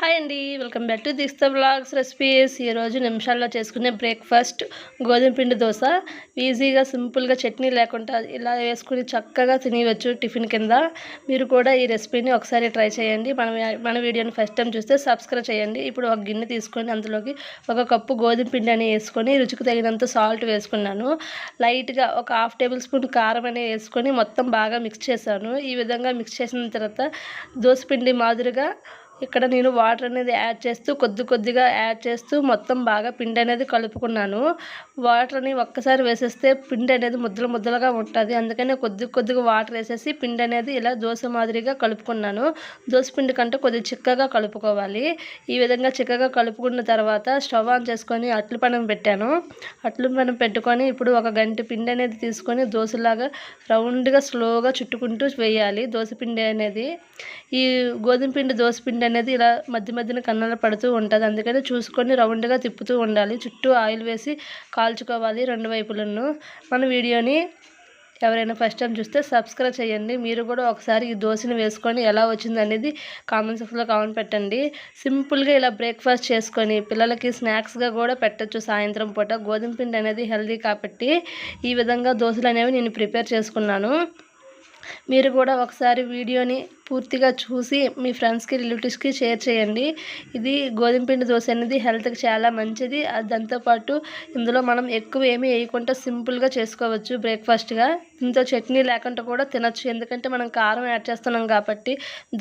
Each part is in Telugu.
హాయ్ అండి వెల్కమ్ బ్యాక్ టు దిస్త బ్లాగ్స్ రెసిపీస్. ఈరోజు నిమిషాల్లో చేసుకునే బ్రేక్ఫాస్ట్ గోధుమ పిండి దోశ. ఈజీగా సింపుల్గా చట్నీ లేకుండా ఇలా వేసుకుని చక్కగా తినేయవచ్చు టిఫిన్ కింద. మీరు కూడా ఈ రెసిపీని ఒకసారి ట్రై చేయండి. మన మన వీడియోని ఫస్ట్ టైం చూస్తే సబ్స్క్రైబ్ చేయండి. ఇప్పుడు ఒక గిన్నె తీసుకొని అందులోకి ఒక కప్పు గోధుమ పిండి అని వేసుకొని రుచికి తగినంత సాల్ట్ వేసుకున్నాను. లైట్గా ఒక హాఫ్ టేబుల్ స్పూన్ కారం అని వేసుకొని మొత్తం బాగా మిక్స్ చేశాను. ఈ విధంగా మిక్స్ చేసిన తర్వాత దోశ పిండి మాదిరిగా ఇక్కడ నేను వాటర్ అనేది యాడ్ చేస్తూ కొద్ది కొద్దిగా యాడ్ చేస్తూ మొత్తం బాగా పిండి అనేది కలుపుకున్నాను. వాటర్ని ఒక్కసారి వేసేస్తే పిండి అనేది ముద్దలు ముద్దలుగా ఉంటుంది. అందుకనే కొద్ది కొద్దిగా వాటర్ వేసేసి పిండి అనేది ఇలా దోశ మాదిరిగా కలుపుకున్నాను. దోశ పిండి కంటే కొద్దిగా చిక్కగా కలుపుకోవాలి. ఈ విధంగా చిక్కగా కలుపుకున్న తర్వాత స్టవ్ ఆన్ చేసుకొని అట్లు పనం పెట్టాను. అట్లు పనం పెట్టుకొని ఇప్పుడు ఒక గంట పిండి అనేది తీసుకొని దోశలాగా రౌండ్గా స్లోగా చుట్టుకుంటూ వేయాలి దోశ పిండి అనేది. ఈ గోధుమ పిండి దోశ పిండి అనేది ఇలా మధ్య మధ్యన కన్నాలు పడుతూ ఉంటుంది. అందుకని చూసుకొని రౌండ్గా తిప్పుతూ ఉండాలి. చుట్టూ ఆయిల్ వేసి కాల్చుకోవాలి రెండు వైపులను. మన వీడియోని ఎవరైనా ఫస్ట్ టైం చూస్తే సబ్స్క్రైబ్ చేయండి. మీరు కూడా ఒకసారి ఈ దోశని వేసుకొని ఎలా వచ్చింది అనేది కామెంట్ సెక్షన్లో కామెంట్ పెట్టండి. సింపుల్గా ఇలా బ్రేక్ఫాస్ట్ చేసుకొని పిల్లలకి స్నాక్స్గా కూడా పెట్టచ్చు సాయంత్రం పూట. గోధుమ పిండి అనేది హెల్దీ కాబట్టి ఈ విధంగా దోశలు అనేవి నేను ప్రిపేర్ చేసుకున్నాను. మీరు కూడా ఒకసారి వీడియోని పూర్తిగా చూసి మీ ఫ్రెండ్స్కి రిలేటివ్స్కి షేర్ చేయండి. ఇది గోధుమ పిండి దోశ అనేది హెల్త్కి చాలా మంచిది. దాంతోపాటు ఇందులో మనం ఎక్కువ ఏమీ వేయకుండా సింపుల్గా చేసుకోవచ్చు బ్రేక్ఫాస్ట్గా. దీంతో చట్నీ లేకుండా కూడా తినచ్చు. ఎందుకంటే మనం కారం యాడ్ చేస్తున్నాం కాబట్టి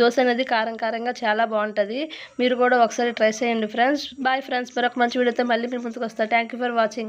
దోశ అనేది కారం కారంగా చాలా బాగుంటుంది. మీరు కూడా ఒకసారి ట్రై చేయండి ఫ్రెండ్స్. Bye friends. మరొక మంచి వీడియోతో మళ్ళీ మీ ముందుకు వస్తాను థ్యాంక్ ఫర్ వాచింగ్.